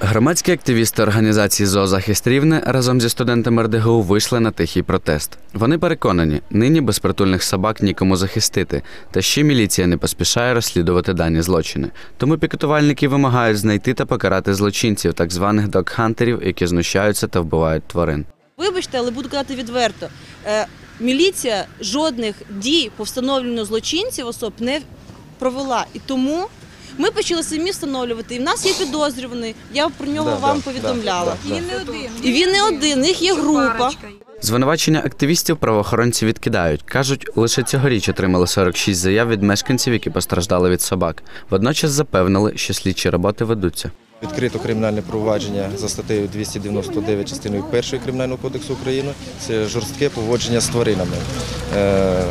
Громадські активісти організації Зоозахист Рівне разом зі студентами РДГУ вийшли на тихий протест. Вони переконані, нині безпритульних собак нікому захистити, та ще міліція не поспішає розслідувати дані злочини. Тому пікетувальники вимагають знайти та покарати злочинців, так званих догхантерів, які знущаються та вбивають тварин. Вибачте, але буду казати відверто. Е, Міліція жодних дій по встановленню злочинців особ не провела. І тому ми почали самі встановлювати. І в нас є підозрюваний. Я про нього Да, вам да, повідомляла. да, да. Він не один. І він не один, їх них є група. Звинувачення активістів правоохоронці відкидають. кажуть, лише цьогоріч отримали 46 заяв від мешканців, які постраждали від собак. Водночас запевнили, що слідчі роботи ведуться. Відкрито кримінальне провадження за статтею 299 частиною 1 Кримінального кодексу України. Це жорстке поводження з тваринами. Е,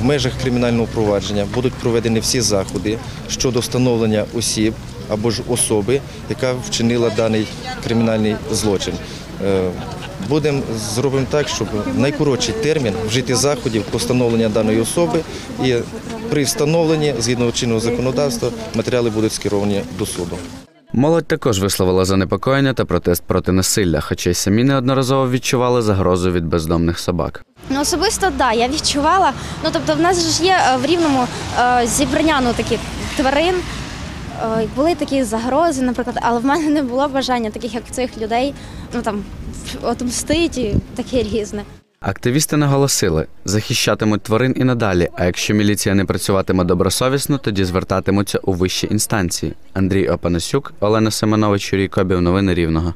В межах кримінального провадження будуть проведені всі заходи щодо встановлення осіб або ж особи, яка вчинила даний кримінальний злочин. Будемо зробимо так, щоб в найкоротший термін вжити заходів по встановленню даної особи і при встановленні згідно чинного законодавства матеріали будуть скеровані до суду. Молодь також висловила занепокоєння та протест проти насилля, хоча й самі неодноразово відчували загрозу від бездомних собак. Ну, особисто, так, да, я відчувала. Ну, тобто, в нас ж є е, в рівному е, зібрання ну, таких тварин. Е, Були такі загрози, наприклад, але в мене не було бажання таких, як цих людей, ну там отомстити таке різне. Активісти наголосили, захищатимуть тварин і надалі. А якщо міліція не працюватиме добросовісно, тоді звертатимуться у вищі інстанції. Андрій Опанасюк, Олена Семенович, Юрій Кобів. Новини Рівного.